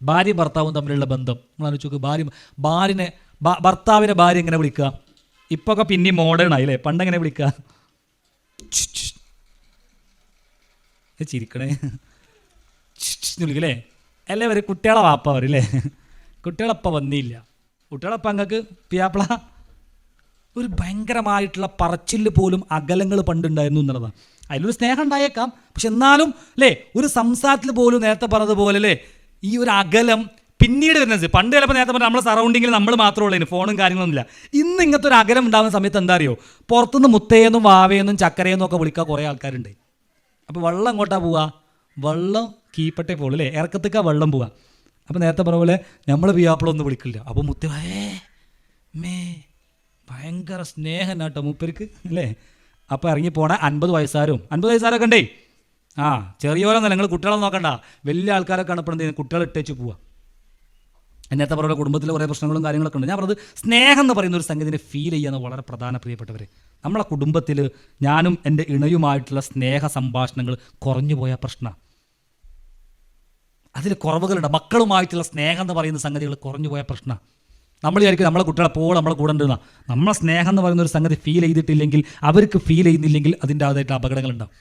ഭാര്യ ഭർത്താവും തമ്മിലുള്ള ബന്ധം. നമ്മൾ ആലോചിച്ച് ഭാര്യ ഭാര്യനെ ഭർത്താവിനെ ഭാര്യ എങ്ങനെ വിളിക്കുക? ഇപ്പൊ ഒക്കെ പിന്നെയും മോഡേൺ ആയില്ലേ പണ്ട് എങ്ങനെ വിളിക്കുക? ചിരിക്കണേ. വിളിക്കല്ലേ അല്ലേ? അവർ കുട്ടികളെ വാപ്പ അവരില്ലേ കുട്ടികളപ്പ വന്നില്ല. കുട്ടികളപ്പ അങ്ങക്ക് പിയാപ്പിള? ഒരു ഭയങ്കരമായിട്ടുള്ള പറച്ചിൽ പോലും അകലങ്ങൾ പണ്ടുണ്ടായിരുന്നു എന്നുള്ളതാണ് അതിലൊരു സ്നേഹം ഉണ്ടായേക്കാം. പക്ഷെ എന്നാലും അല്ലേ? ഒരു സംസാരത്തിൽ പോലും നേരത്തെ പറഞ്ഞതുപോലെ അല്ലേ? ഈ ഒരു അകലം പിന്നീട് വരുന്നത്. പണ്ട് ചിലപ്പോൾ നേരത്തെ പറഞ്ഞാൽ നമ്മളെ സറൗണ്ടിങ്ങിൽ നമ്മൾ മാത്രമേ ഉള്ളൂ ഫോണും കാര്യങ്ങളൊന്നുമില്ല. ഇന്ന് ഇങ്ങനത്തെ ഒരു അകലം ഉണ്ടാകുന്ന സമയത്ത് എന്താ അറിയോ? പുറത്തുനിന്ന് മുത്തയെന്നും വാവയെന്നും ചക്കരയെന്നും ഒക്കെ വിളിക്കാൻ കുറേ ആൾക്കാരുണ്ട്. അപ്പോൾ വെള്ളം എങ്ങോട്ടാ പോവുക വെള്ളം കീപ്പട്ടെ പോകുള്ളൂ അല്ലേ? ഇറക്കത്തേക്കാ വെള്ളം പോവുക അപ്പോൾ നേരത്തെ പറഞ്ഞ പോലെ നമ്മൾ പിയാപ്പിളൊന്നും വിളിക്കില്ല. അപ്പോൾ മുത്ത ഏ മേ ഭയങ്കര സ്നേഹം കേട്ടോ മൂപ്പർക്ക് അല്ലേ? അപ്പോൾ ഇറങ്ങി പോണ അൻപത് വയസ്സാരും. അൻപത് വയസ്സാരൊക്കെ ഉണ്ടേ? ആ ചെറിയ ചെറിയോരൊന്നല്ല നിങ്ങൾ കുട്ടികളെ നോക്കണ്ട. വലിയ ആൾക്കാരൊക്കെ കാണപ്പെടുന്നത് കുട്ടികളെ ഇട്ടേച്ച് പോവുക നേരത്തെ പറഞ്ഞ കുടുംബത്തിലെ കുറേ പ്രശ്നങ്ങളും കാര്യങ്ങളൊക്കെ ഉണ്ട്. ഞാൻ പറഞ്ഞത് സ്നേഹം എന്ന് പറയുന്ന ഒരു സംഗതിനെ ഫീൽ ചെയ്യുന്ന വളരെ പ്രധാന പ്രിയപ്പെട്ടവർ നമ്മളെ കുടുംബത്തിൽ ഞാനും എന്റെ ഇണയുമായിട്ടുള്ള സ്നേഹ സംഭാഷണങ്ങൾ കുറഞ്ഞു പോയ പ്രശ്നമാണ് അതിൽ കുറവുകളുണ്ട്. മക്കളുമായിട്ടുള്ള സ്നേഹം എന്ന് പറയുന്ന സംഗതികൾ കുറഞ്ഞു പോയ പ്രശ്നമാണ് നമ്മൾ വിചാരിക്കും നമ്മളെ കുട്ടികളെ പോകും നമ്മളെ കൂടെ ഉണ്ടെന്ന. നമ്മളെ സ്നേഹം എന്ന് പറയുന്ന ഒരു സംഗതി ഫീൽ ചെയ്തിട്ടില്ലെങ്കിൽ അവർക്ക് ഫീൽ ചെയ്യുന്നില്ലെങ്കിൽ അതിന്റെ അതായിട്ടുള്ള അപകടങ്ങളുണ്ടാവും.